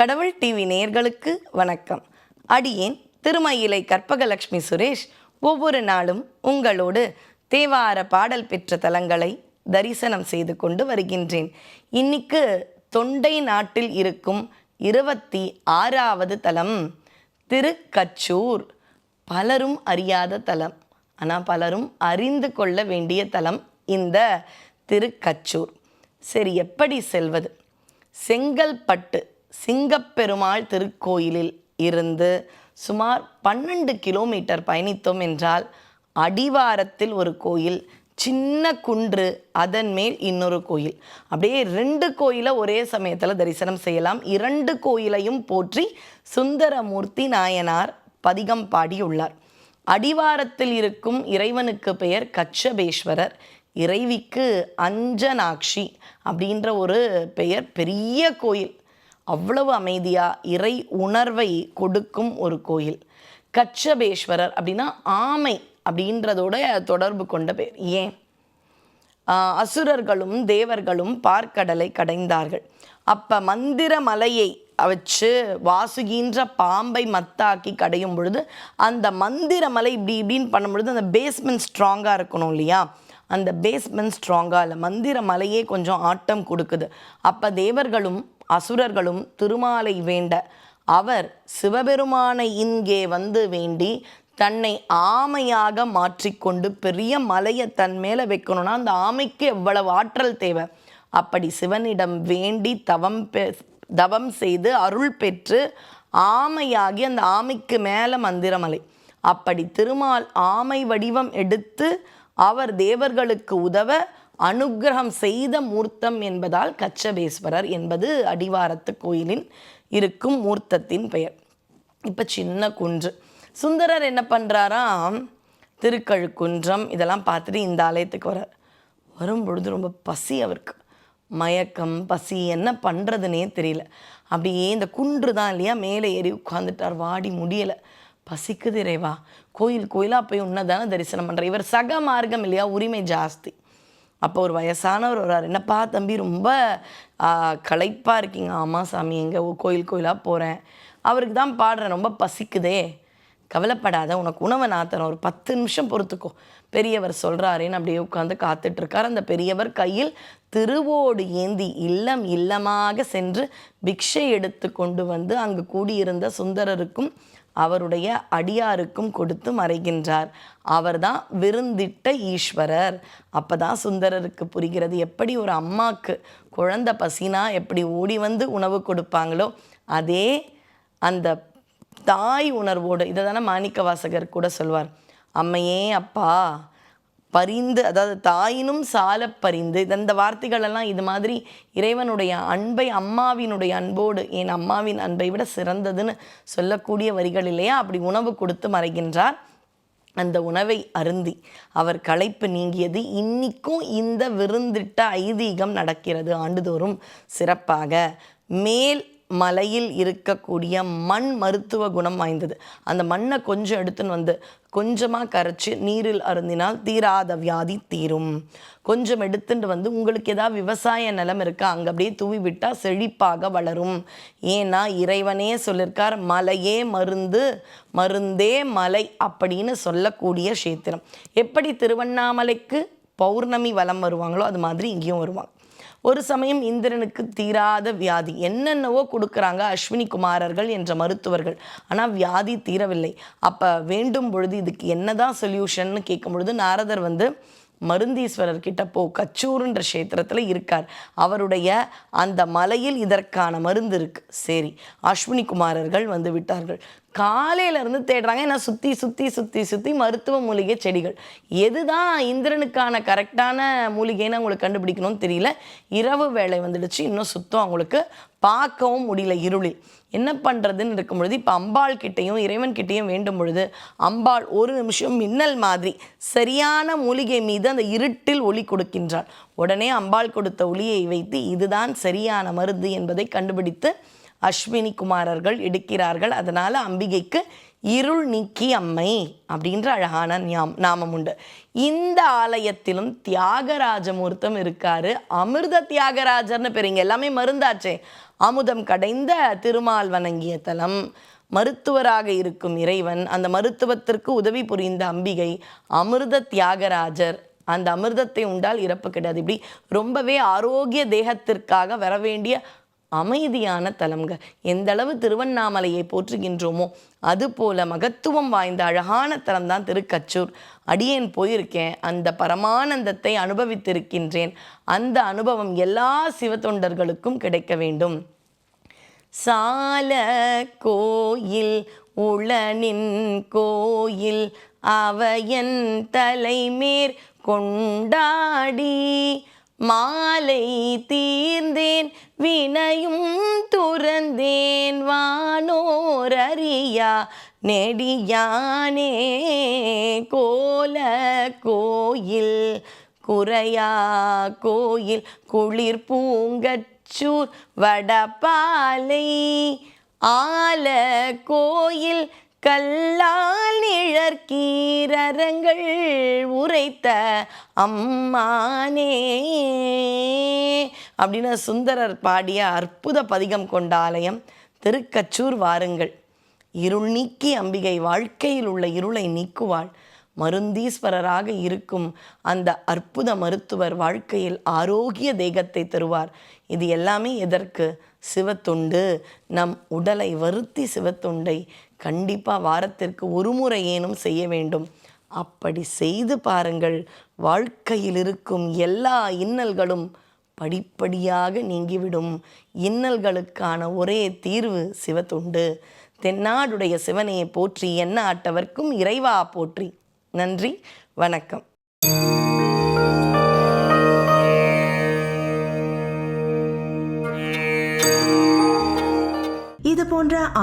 கடவுள் டிவி நேயர்களுக்கு வணக்கம். அடியேன் திருமயிலை கற்பகலட்சுமி சுரேஷ் ஒவ்வொரு நாளும் உங்களோடு தேவார பாடல் பெற்ற தலங்களை தரிசனம் செய்து கொண்டு வருகின்றேன். இன்னைக்கு தொண்டை நாட்டில் இருக்கும் இருபத்தி ஆறாவது தலம் திருக்கச்சூர். பலரும் அறியாத தலம். ஆனால் பலரும் அறிந்து கொள்ள வேண்டிய தலம் இந்த திருக்கச்சூர். சரி எப்படி செல்வது? செங்கல்பட்டு சிங்கப்பெருமாள் திருக்கோயிலில் இருந்து சுமார் பன்னெண்டு கிலோமீட்டர் பயணித்தோம் என்றால் அடிவாரத்தில் ஒரு கோயில் சின்ன குன்று அதன் மேல் இன்னொரு கோயில். அப்படியே ரெண்டு கோயிலை ஒரே சமயத்தில் தரிசனம் செய்யலாம். இரண்டு கோயிலையும் போற்றி சுந்தரமூர்த்தி நாயனார் பதிகம் பாடியுள்ளார். அடிவாரத்தில் இருக்கும் இறைவனுக்கு பெயர் கச்சபேஸ்வரர் இறைவிக்கு அஞ்சனாட்சி அப்படின்ற ஒரு பெயர் பெரிய கோயில். அவ்வளவு அமைதியாக இறை உணர்வை கொடுக்கும் ஒரு கோயில். கச்சபேஸ்வரர் அப்படின்னா ஆமை அப்படின்றதோட தொடர்பு கொண்ட பேர். ஏன்? அசுரர்களும் தேவர்களும் பார்க்கடலை கடைந்தார்கள். அப்போ மந்திர மலையை வச்சு வாசுகின்ற பாம்பை மத்தாக்கி கடையும் பொழுது அந்த மந்திர மலை இப்படி இப்படின்னு பண்ணும் பொழுது அந்த பேஸ்மெண்ட் ஸ்ட்ராங்காக இருக்கணும் இல்லையா? அந்த பேஸ்மெண்ட் ஸ்ட்ராங்காக இல்லை மந்திர மலையே கொஞ்சம் ஆட்டம் கொடுக்குது. அப்போ தேவர்களும் அசுரர்களும் திருமாலை வேண்ட அவர் சிவபெருமானை இங்கே வந்து வேண்டி தன்னை ஆமையாக மாற்றிக்கொண்டு பெரிய மலையை தன் மேலே வைக்கணும்னா அந்த ஆமைக்கு எவ்வளவு ஆற்றல் தேவை? அப்படி சிவனிடம் வேண்டி தவம் பெ தவம் செய்து அருள் பெற்று ஆமையாகி அந்த ஆமைக்கு மேலே மந்திரமலை. அப்படி திருமால் ஆமை வடிவம் எடுத்து அவர் தேவர்களுக்கு உதவ அனுக்கிரகம் செய்த மூர்த்தம் என்பதால் கச்சபேஸ்வரர் என்பது அடிவாரத்து கோயிலின் இருக்கும் மூர்த்தத்தின் பெயர். இப்போ சின்ன குன்று. சுந்தரர் என்ன பண்ணுறாராம் திருக்கழுக்குன்றம் இதெல்லாம் பார்த்துட்டு இந்த ஆலயத்துக்கு வரார் வரும் பொழுது ரொம்ப பசி அவருக்கு. மயக்கம் பசி என்ன பண்ணுறதுனே தெரியல. அப்படியே இந்த குன்று தான் இல்லையா மேலே ஏறி உட்காந்துட்டார் வாடி முடியலை. பசிக்குது இறைவா. கோயில் கோயிலாக போய் உன்னதான தரிசனம் பண்ணுற இவர் சக மார்க்கம் இல்லையா உரிமை ஜாஸ்தி. அப்போ ஒரு வயசானவர் வர்றார். என்னப்பா தம்பி ரொம்ப களைப்பாக இருக்கீங்க. ஆமாம் சாமி எங்கே கோயில் கோயிலாக போகிறேன் அவருக்கு தான் பாடுறேன். ரொம்ப பசிக்குதே. கவலைப்படாத உனக்கு உணவை நான் தரேன். ஒரு பத்து நிமிஷம் பொறுத்துக்கோ. பெரியவர் சொல்கிறாரேன்னு அப்படியே உட்காந்து காத்துட்ருக்கார் அந்த பெரியவர் கையில் திருவோடு ஏந்தி இல்லம் இல்லமாக சென்று பிக்ஷை எடுத்து கொண்டு வந்து அங்கு கூடியிருந்த சுந்தரருக்கும் அவருடைய அடியாருக்கும் கொடுத்து மறைகின்றார். அவர்தான் விருந்திட்ட ஈஸ்வரர். அப்பதான் சுந்தரருக்கு புரிகிறது எப்படி ஒரு அம்மாக்கு குழந்தை பசினா எப்படி ஓடி வந்து உணவு கொடுப்பாங்களோ அதே அந்த தாய் உணர்வோடு இதை தானே மாணிக்க வாசகர் கூட சொல்வார். அம்மையே அப்பா பரிந்து அதாவது தாயினும் சால பரிந்து. இந்த வார்த்தைகள் எல்லாம் இது மாதிரி இறைவனுடைய அன்பை அம்மாவினுடைய அன்போடு என் அம்மாவின் அன்பை விட சிறந்ததுன்னு சொல்லக்கூடிய வரிகள் இல்லையா? அப்படி உணவு கொடுத்து மறைகின்றார். அந்த உணவை அருந்தி அவர் களைப்பு நீங்கியது. இன்னிக்கும் இந்த விருந்திட்ட ஐதீகம் நடக்கிறது. ஆண்டுதோறும் சிறப்பாக. மேல் மலையில் இருக்கக்கூடிய மண் மருத்துவ குணம் வாய்ந்தது. அந்த மண்ணை கொஞ்சம் எடுத்துன்னு வந்து கொஞ்சமாக கரைச்சி நீரில் அருந்தினால் தீராத வியாதி தீரும். கொஞ்சம் எடுத்துட்டு வந்து உங்களுக்கு ஏதாவது விவசாய நிலம் இருக்கா அங்கே அப்படியே தூவி விட்டால் செழிப்பாக வளரும். ஏன்னா இறைவனே சொல்லியிருக்கார் மலையே மருந்து மருந்தே மலை அப்படின்னு சொல்லக்கூடிய சேத்திரம் எப்படி திருவண்ணாமலைக்கு பௌர்ணமி வலம் வருவாங்களோ அது மாதிரி இங்கேயும் வருவாங்க. ஒரு சமயம் இந்திரனுக்கு தீராத வியாதி. என்னென்னவோ கொடுக்குறாங்க அஸ்வினி குமாரர்கள் என்ற மருத்துவர்கள். ஆனால் வியாதி தீரவில்லை. அப்போ வேண்டும் பொழுது இதுக்கு என்னதான் சொல்யூஷன்னு கேட்கும் பொழுது நாரதர் வந்து மருந்தீஸ்வரர் கிட்ட போ கச்சூருன்ற க்ஷேத்திரத்தில் இருக்கார். அவருடைய அந்த மலையில் இதற்கான மருந்து இருக்கு. சரி அஸ்வினி குமாரர்கள் வந்து விட்டார்கள். காலையிலேருந்து தேடுறாங்க. ஏன்னா சுற்றி சுற்றி சுற்றி சுற்றி மருத்துவ மூலிகை செடிகள். எதுதான் இந்திரனுக்கான கரெக்டான மூலிகைன்னு அவங்களுக்கு கண்டுபிடிக்கணும்னு தெரியல. இரவு வேலை வந்துடுச்சு. இன்னும் சுத்தம் அவங்களுக்கு பார்க்கவும் முடியல இருளில். என்ன பண்ணுறதுன்னு இருக்கும் பொழுது இப்போ அம்பாள் கிட்டேயும் இறைவன் கிட்டேயும் வேண்டும் பொழுது அம்பாள் ஒரு நிமிஷம் மின்னல் மாதிரி சரியான மூலிகை மீது அந்த இருட்டில் ஒளி கொடுக்கின்றாள். உடனே அம்பாள் கொடுத்த ஒளியை வைத்து இதுதான் சரியான மருந்து என்பதை கண்டுபிடித்து அஸ்வினி குமாரர்கள் எடுக்கிறார்கள். அதனால் அம்பிகைக்கு இருள் நீக்கி அம்மை அப்படின்ற அழகான ஞாம் நாமம் உண்டு. இந்த ஆலயத்திலும் தியாகராஜ மூர்த்தம் இருக்காரு. அமிர்த தியாகராஜர்னு பேர் எல்லாமே மருந்தாச்சே. அமுதம் கடைந்த திருமால் வணங்கிய தலம் மருத்துவராக இருக்கும் இறைவன் அந்த மருத்துவத்திற்கு உதவி புரிந்த அம்பிகை அமிர்த தியாகராஜர். அந்த அமிர்தத்தை உண்டால் இறப்பு கிடையாது. இப்படி ரொம்பவே ஆரோக்கிய தேகத்திற்காக வர வேண்டிய அமைதியான தலம்ங்க. எந்த அளவு திருவண்ணாமலையை போற்றுகின்றோமோ அதுபோல மகத்துவம் வாய்ந்த அழகான தலம் தான் திருக்கச்சூர். அடியேன் போயிருக்கேன் அந்த பரமானந்தத்தை அனுபவித்திருக்கின்றேன். அந்த அனுபவம் எல்லா சிவத்தொண்டர்களுக்கும் கிடைக்க வேண்டும். சால கோயில் உளனின் கோயில் அவையன் தலைமேற் கொண்டாடி மாலை தீர்ந்தேன் வினையும் துறந்தேன் வானோர் அறியா நெடியானே கோல கோயில் குறையா கோயில் குளிர் பூங்கச்சூர் வடபாலை ஆல கோயில் கல்லால் நிழற்கீரங்கள் உரைத்த அம்மானே. அப்படின்னு சுந்தரர் பாடிய அற்புத பதிகம் கொண்ட ஆலயம் திருக்கச்சூர் வாருங்கள். இருள் நீக்கி அம்பிகை வாழ்க்கையில் உள்ள இருளை நீக்குவாள். மருந்தீஸ்வரராக இருக்கும் அந்த அற்புத மருத்துவர் வாழ்க்கையில் ஆரோக்கிய தேகத்தை தருவார். இது எல்லாமே எதற்கு? சிவத்துண்டு. நம் உடலை வருத்தி சிவத்துண்டை கண்டிப்பாக வாரத்திற்கு ஒரு முறை ஏனும் செய்ய வேண்டும். அப்படி செய்து பாருங்கள் வாழ்க்கையில் இருக்கும் எல்லா இன்னல்களும் படிப்படியாக நீங்கிவிடும். இன்னல்களுக்கான ஒரே தீர்வு சிவத்துண்டு. தென்னாடுடைய சிவனையை போற்றி என்ன ஆட்டவர்க்கும் இறைவா போற்றி. நன்றி வணக்கம்.